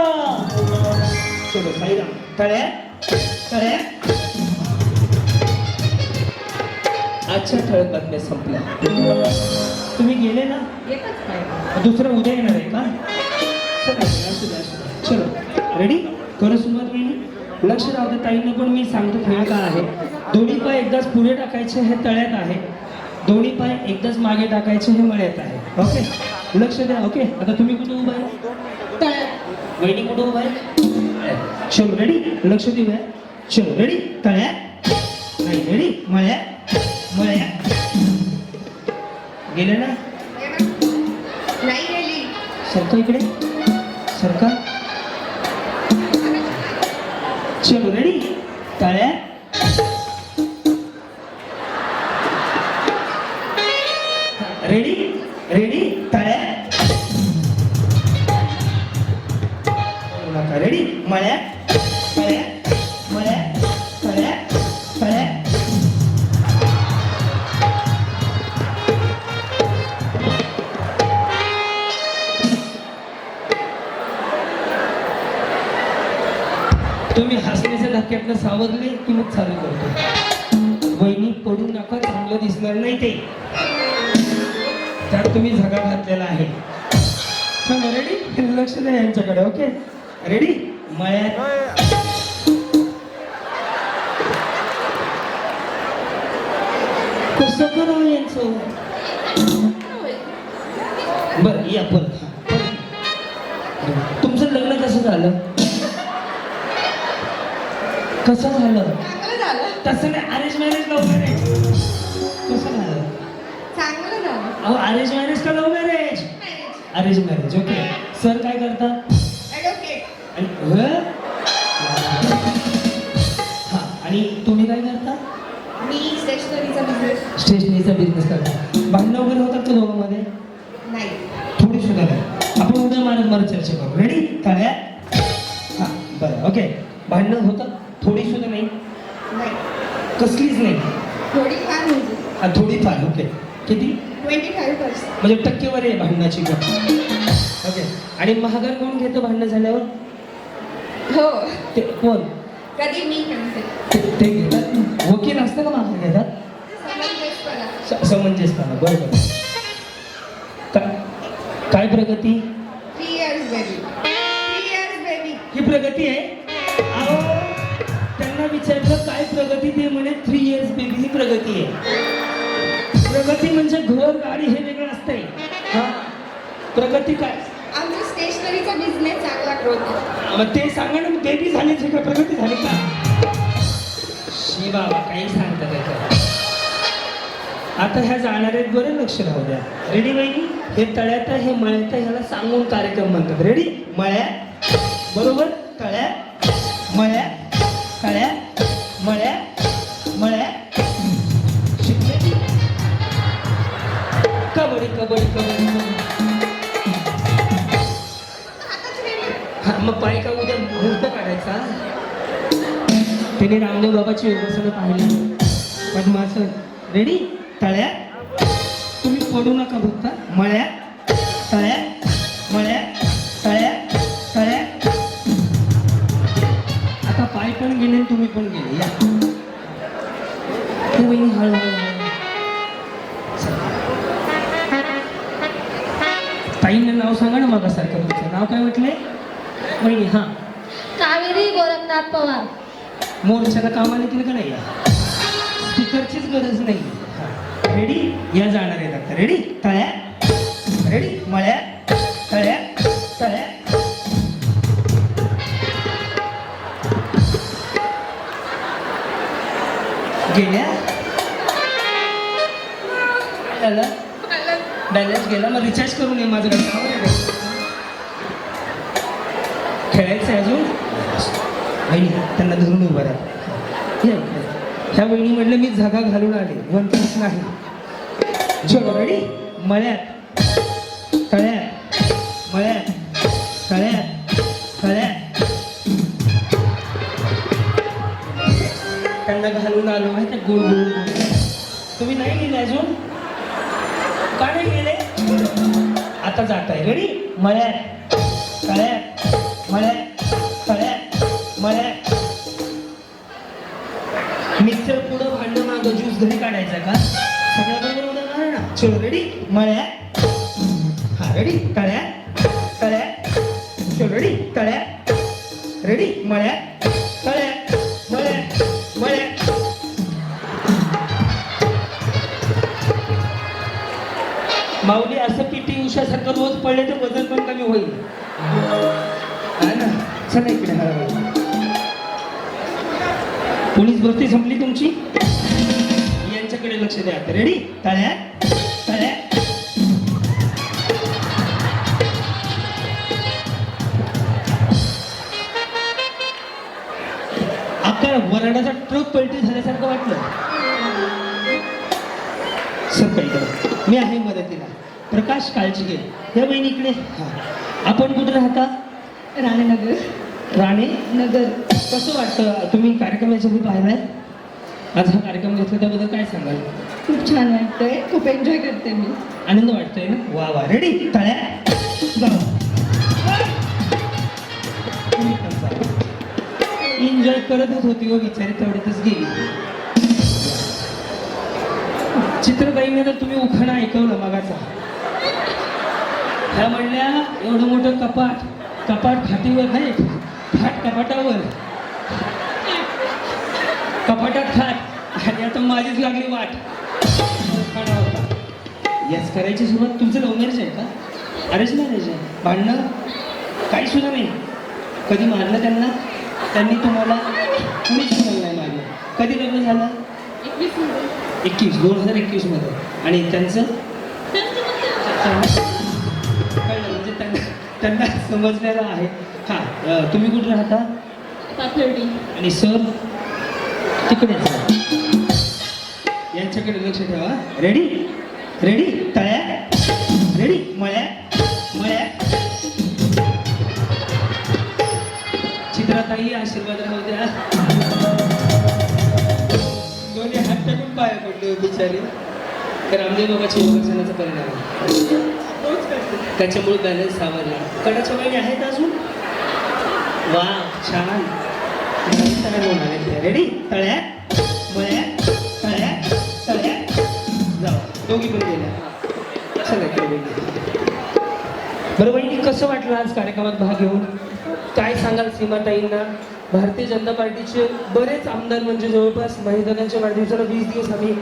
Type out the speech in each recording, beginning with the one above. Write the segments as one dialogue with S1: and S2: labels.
S1: चलो साईराम तळ्या तळ्या आजच्या ठळक बातम्या संपल्या. तुम्ही गेले ना?
S2: एकच
S1: दुसरं उद्या येणार आहे का? चला, असू द्या. चलो. रेडी करू सुरुवात मी लक्ष राहू द्या ताईंना पण मी सांगतो खेळ का आहे. दोन्ही पाय एकदाच पुढे टाकायचे हे तळ्यात आहे. दोन्ही पाय एकदाच मागे टाकायचे हे मळ्यात आहे. ओके लक्ष द्या ओके आता तुम्ही कुठे उभा आहे? वहिनी कुठे उभा आहे चलो रेडी लक्ष देऊया. चलो रेडी तळ्यात नाही रेडी मळ्यात मळ्यात गेले ना?
S2: नाही गेली.
S1: सरका इकडे. सरका चलो रेडी टाळ्या सावरले की मग चालू करतो. वहिनी पडू नका चांगलं दिसणार नाही ते. त्यात तुम्ही झगा घातलेला आहे. रेडी लक्ष द्या यांच्याकडे ओके रेडी मळ्यात कसं करावं यांचं? बरं या परत. तुमचं लग्न कसं झालं? कसं झालं?
S2: चांगलं झालं.
S1: तसं नाही अरेंज मॅरेज लव्ह मॅरेज कसं झालं?
S2: चांगलं झालं.
S1: अहो अरेंज मॅरेज का love marriage arrange marriage okay sir काय करतात
S2: ॲडव्होकेट
S1: आणि ह? हा आणि तुम्ही काय करता?
S2: मी स्टेशनरीचा बिझनेस
S1: स्टेशनरीचा बिझनेस करता. भांडणं वगैरे होतात का दोघांमध्ये?
S2: नाही.
S1: थोडी सुद्धा नाही आपण उद्या मारत मारत चर्चा करू. रेडी टाळ्या पण ओके आणि महागार कोण घेतो भांडणं झाल्यावर?
S2: हो.
S1: ते कोण?
S2: कधी मी
S1: ते ते घेतात? वकील असतं का महागार घेतात?
S2: समंजसपणा.
S1: बरोबर. काय काय प्रगती?
S2: Three years baby three years baby
S1: ही प्रगती आहे? अहो त्यांना विचारलं काय प्रगती ते म्हणे थ्री इयर्स बेबी ही प्रगती आहे. प्रगती म्हणजे घर गाडी हे वेगळं असतंय. प्रगती काय?
S2: आमचा स्टेशनरीचा बिझनेस चांगला ग्रोथ आहे.
S1: मग ते सांगा ना बेबी झालीच का प्रगती झाली का? शी बाबा काही सांगता त्याच्यात आता ह्या जाणार आहेत बरं लक्ष राहू द्या. रेडी बहिणी हे तळ्यात हे मळ्यात ह्याला सांगून कार्यक्रम म्हणतात. रेडी मळ्यात? बरोबर? तळ्यात? पहिले रामदेव बाबाची योगासनं पाहिली. पद्मासन. रेडी तळ्यात. तुम्ही पडू नका बघता. मळ्यात. तळ्यात. मळ्यात. तळ्यात. तळ्यात. आता पाय पण गेले तुम्ही पण गेले. या. तुम्ही हळूहळू हळू. ताईंना नाव सांगा ना मागासारखं तुमचं. नाव काय म्हटले? बहिणी हां.
S3: कावेरी गोरखनाथ पवार.
S1: मोर्चाला कामाला येतील का नाही? स्पीकरचीच गरज नाही. रेडी या जाणार आहेत आता रेडी तळ्या? रेडी मळ्या? तळ्या? तळ्या? गेल्या? त्याला बॅलन्स गेला मग रिचार्ज करून ये माझं खेळायचं अजून? आई त्यांना धरून उभं राहा. या ह्या बहिणी म्हटलं मी झगा घालून आले. वन पीस नाही चलो मळ्यात. तळ्यात. मळ्यात. तळ्यात. तळ्यात. त्यांना घालून आलो आहे त्या गुळ गुळ तुम्ही नाही गेले अजून? का नाही गेले? आता जात आहे रेडी मळ्यात. तळ्यात. मिचर पुढं भांडणं मागं ज्यूस घरी काढायचा का? सगळ्या बरोबर उद्या काढा ना? चलो रेडी मळ्या हा रेडी तळ्या तळ्या चलो रेडी तळ्या रेडी मळ्या तळ्या मळ्या मळ्या माऊली असं पीटी उषासारखं रोज पडले तर वजन पण कमी होईल. ना? चला इकडे पोलीस भरती संपली तुमची? यांच्याकडे लक्ष द्या. रेडी तळ्या तळ्या अक्का वराडाचा ट्रक पलटी झाल्यासारखं वाटलं. सर काही मी आहे मदतीला. प्रकाश काळजी घे या बहिणी इकडे हा. आपण कुठे राहता?
S2: राणेनगर.
S1: राणे
S2: नगर
S1: कसं वाटतं? तुम्ही कार्यक्रम याच्यापूर्वी पाहिलाय आज हा कार्यक्रम घेतला त्याबद्दल काय सांगाल?
S2: खूप छान वाटतंय. खूप एन्जॉय करते मी.
S1: आनंद वाटतोय ना? वा वा. रेडी तळ्या? एन्जॉय करतच होती व बिचारी. तेवढ्यातच गेली. चित्रताईने तर तुम्ही उखाणा ऐकवलं मगाचा. ह्या म्हणल्या एवढं मोठं कपाट कपाट खाटीवर नाही. खाट कपाटावर कपाटात खाट. आणि आता माझीच लागली वाट. यस करायची सुरुवात तुमचं लव्ह मॅरेज आहे का? अरेंज मॅरेज आहे. भांडणं? काही सुद्धा नाही. कधी मारलं त्यांना? त्यांनी तुम्हाला कुणीच सुद्धा नाही मारलं कधी लग्न झालं? एकवीस दोन हजार एकवीसमध्ये आणि त्यांचं? कळलं म्हणजे त्यांना त्यांना समजलेलं आहे. हां अं, तुम्ही कुठे राहता? आणि सर? तिकडेच आहे. यांच्याकडे लक्ष ठेवा. रेडी रेडी तळ्या रेडी मळ्या मळ्या चित्राताई आशीर्वाद राहू द्या दोन्ही हात टाकून पाया पडले बिचारी. तर रामदेव बाबाच्या योगासनाचा परिणाम. आहे. त्याच्यामुळे बॅलन्स सावरला. कडाच्या वहिनी आहेत अजून? वा छान रेडी तळ्या मळ्या तळ्या तळ्या जाऊ दोघी पण गेल्या चला इकडे बरं कसं वाटलं आज कार्यक्रमात भाग घेऊन काय सांगाल सीमाताईंना भारतीय जनता पार्टीचे बरेच आमदार म्हणजे जवळपास महिदानांच्या वाढदिवसाला वीस दिवस आम्ही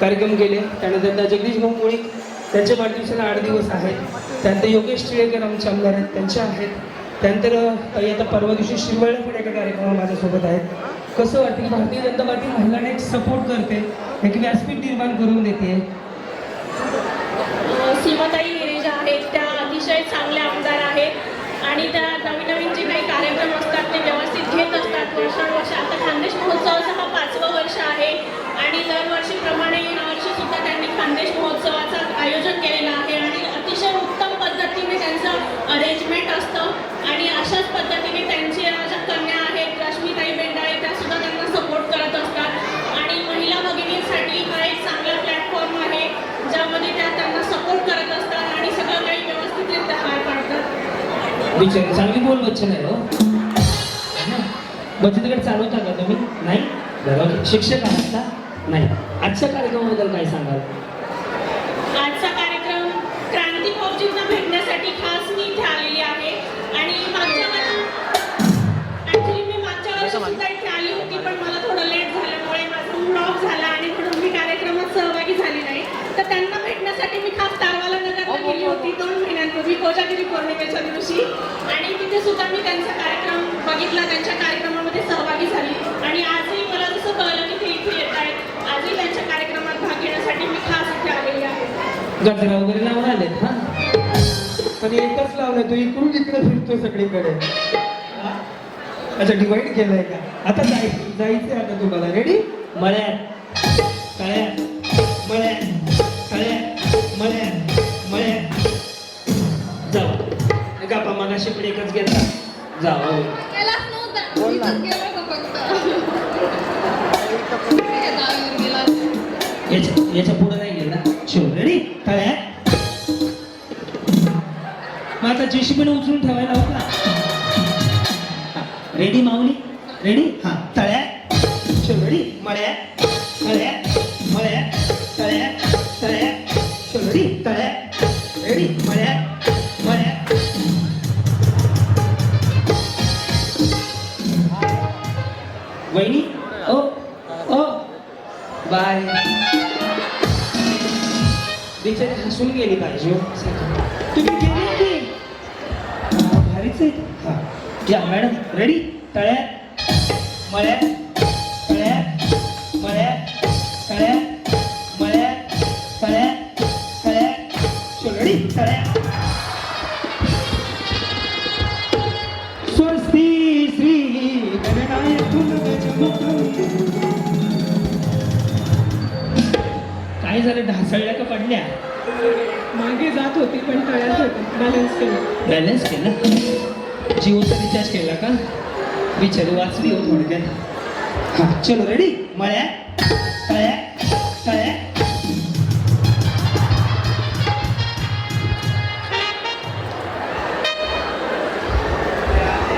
S1: कार्यक्रम केले त्यानंतर त्या जगदीश भाऊ मुळीक त्यांच्या वाढदिवसाला आठ दिवस आहेत त्यानंतर योगेश टिळेकर आमचे आमदार आहेत त्यांचे आहेत त्यानंतर आता परवा दिवशी शिरवळला पण एका कार्यक्रमात माझ्यासोबत आहेत. कसं वाटतं की भारतीय जनता पार्टी महिलांना एक सपोर्ट करते एक व्यासपीठ निर्माण करून देते?
S4: सीमाताई हिरे ज्या आहेत त्या अतिशय चांगल्या आमदार आहेत. आणि त्या नवीन नवीन जे काही कार्यक्रम असतात ते व्यवस्थित घेत असतात वर्षानुवर्ष आता खानदेश महोत्सवाचा हा पाचवं वर्ष आहे आणि दरवर्षीप्रमाणे यावर्षी सुद्धा त्यांनी खानदेश महोत्सवाचं आयोजन केलेलं आहे आणि अतिशय उत्तम पद्धतीने त्यांचं अरेंजमेंट असतं आणि अशाच पद्धतीने त्यांच्या ज्या कन्या आहेत रश्मीताई बेंडाळे त्या सुद्धा त्यांना सपोर्ट करत असतात आणि महिला भगिनींसाठी हा एक चांगला प्लॅटफॉर्म आहे ज्यामध्ये त्या त्यांना सपोर्ट करत असतात आणि सगळं काही व्यवस्थितरित्या पार पाडतात
S1: विचार चांगली बोल बच्चन आहे हो. बचतगड चालवता का तुम्ही? नाही? शिक्षक आहात का? नाही. आजच्या कार्यक्रमाबद्दल काय सांगाल?
S4: सुद्धा मी त्यांचा कार्यक्रम बघितला त्यांच्या कार्यक्रमामध्ये सहभागी झाली. आणि आजही मला जसं कळलं की ते इथे येत आहेत आजही त्यांच्या कार्यक्रमात भाग घेण्यासाठी मी खास इथे आलेली आहे.
S1: गजरा वगैरे लावून आलेत हा? पण एकच लावलं तू इकडून तिकडे फिरतो सगळीकडे. अच्छा डिवाइड केलंय का? आता जाय जायचंय आता तुम्हाला. रेडी मळ्यात. काय बघा एकच घेतला. जाऊ
S3: हो. बोल ना.
S1: याच्या याच्यापुढे नाही गेला. शिव रेडी तळ्या मग आता जेशीबीने उचलून ठेवायला होता रेडी माऊली? रेडी हा. तळ्या? शिव मळ्या? मळ्या? मळ्या? तळ्या? तळ्या? शिव तळ्या? बाय. बिचारी हसून गेली पाहिजे हो. तुम्ही गेले की? भारीच आहे हा. या मॅडम. रेडी तळ्या. मळ्या. तळ्या. मळ्या. तळ्या. मळ्या. तळ्या. तळ्या. चलो रेडी तळ्या. स्वस्ती श्री गणनायक काय झालं ढासळल्या का पडल्या?
S4: मागे जात होती पण तळ्यात होती. बॅलन्स केलं.
S1: बॅलन्स केलं? जिओचा रिचार्ज केला का? विचार वाचली हो थोडक्यात. हा चलो रेडी मळ्या. तळ्या. तळ्या.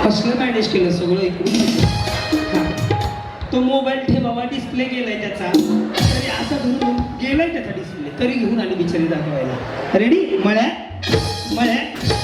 S1: कसलं मॅनेज केलं सगळं इकडून? तो मोबाईल ठेवावा डिस्प्ले केलाय त्याचा. तरी असा धरून गेलाय त्याचा डिस्प्ले तरी घेऊन आली बिचारी दाखवायला. रेडी मळ्या मळ्या